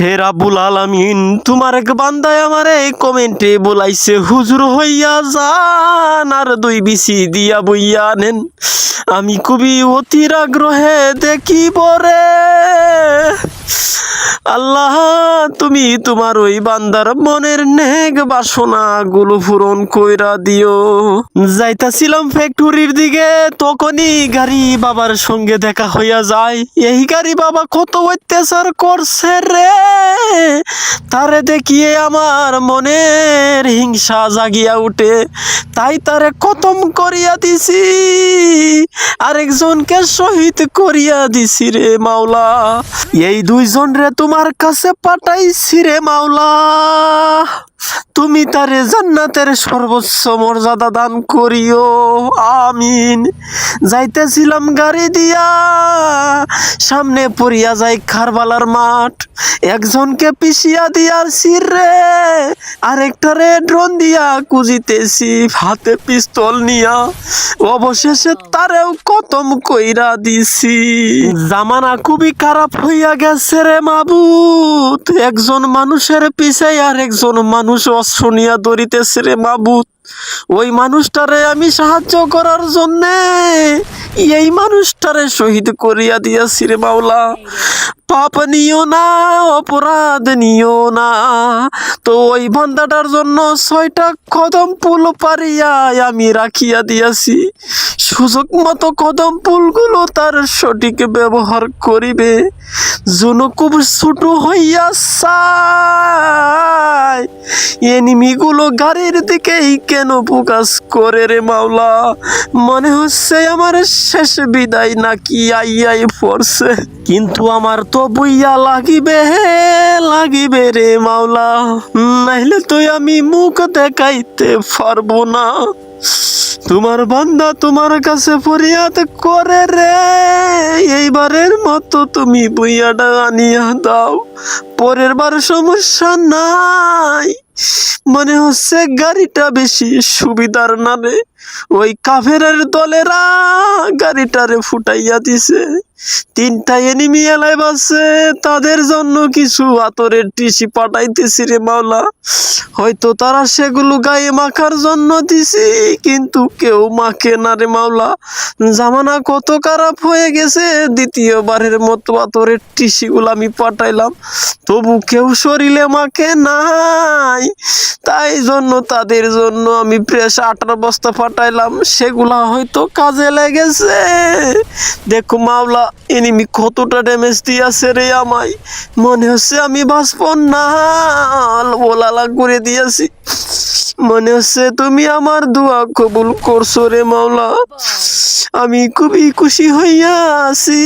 হে রাবুল আলামিন, তোমার এক বান্দায় আমার এই কমেন্টে বলাইছে, হুজুর হইয়া যান আর দুই বিসি দিয়া বইয়া নেন। আমি খুবই অতির আগ্রহে দেখি বরে আল্লাহ, তুমি তোমার ওই বান্দার মনের নেক বাসনা গুলো পূরণ কইরা দিও। যাইতাছিলাম ফ্যাক্টরির দিকে, তখনই গাড়ি বাবার সঙ্গে দেখা হইয়া যায়। এই গাড়ি বাবা কত অত্যাচার করছে রে! তারে দেখিয়ে আমার মনের হিংসা জাগিয়া উঠে। তাই তারে খতম করিয়া দিছি। আরেকজনকে শহীদ করিয়া দিছি রে মাওলা। এই দুইজন রে তোমার কাছে পাঠাইছি রে মাওলা। তুমি তারে জান্নাতের সর্বোচ্চ মর্যাদা দান করিও, আমিন। যাইতেছিলাম গাড়ি দিয়া, সামনে পড়িয়া যায় খারবালার মাঠ। একজনকে পিছিয়া দিয়াছি রে আরেকটারে ড্রোন দিয়া কুজিতেছি হাতে পিস্তল নিয়া। অবশেষে তারেও কতম কইরা দিছি। জামানা খুবই খারাপ হইয়া গেছে রে মাবুত একজন মানুষের পিছে আর একজন মানুষ অস্ত্র নিয়া দৌড়িতেছে রে মাবুত। ওই মানুষটারে আমি সাহায্য করার জন্যে এই মানুষটারে শহীদ করিয়া দিয়াছি রে মাওলা। পাপ নিও না, অপরাধ নিও না। তো ওই বান্দাটার জন্য ছয়টা কদম ফুল পারিয়া আমি রাখিয়া দিয়াছি। সুযোগ মতো কদম ফুলগুলো তার সঠিক ব্যবহার করিবে। যেন খুব ছোট হইয়া চায়। এনিমিগুলো গাড়ির দিকেই কেন ফোকাস করে রে মাওলা? মনে হচ্ছে আমার শেষ বিদায় নাকি আইয়াই পড়ছে। কিন্তু আমার তো বইয়া লাগিবে হে, লাগিবে রে মাওলা। নাইলে তুই আমি মুখ দেখাইতে পারব না। তোমার বান্দা তোমার কাছে ফরিয়াদ করে রে। এইবারের মতো তুমি বইয়াটা আনিয়া দাও। পরের বার সমস্যা নাই। মনে হচ্ছে গাড়িটা বেশি সুবিধার না রে ওই কাফেরের দলেরা গাড়িটারে ফুটাইয়া দিছে। তিনটা এনিমি এলাই বাসে তাদের জন্য কিছু আতরের টিসি পাঠাইতেছি রে মাওলা। হয়তো তারা সেগুলো গায়ে মাখার জন্য দিছি, কিন্তু কেউ মাখে না রে মাওলা। জামানা কত খারাপ হয়ে গেছে, দ্বিতীয়বারের মতো আতরের টিসিগুলো আমি পাঠাইলাম। তবু কেউ শরীরে মাখে নাই। তাই জন্য তাদের জন্য আমি প্রেস আটার বস্তা পাঠাইলাম সেগুলা হয়তো কাজে লেগেছে। দেখো মাওলা এনিমি কতটা ড্যামেজ দিয়েছে রে আমায়। মনে হচ্ছে আমি বাঁচব না। ওলালা করে দিয়েছি। মনে হচ্ছে তুমি আমার দোয়া কবুল করছ রে মাওলা। আমি খুবই খুশি হইয়া আছি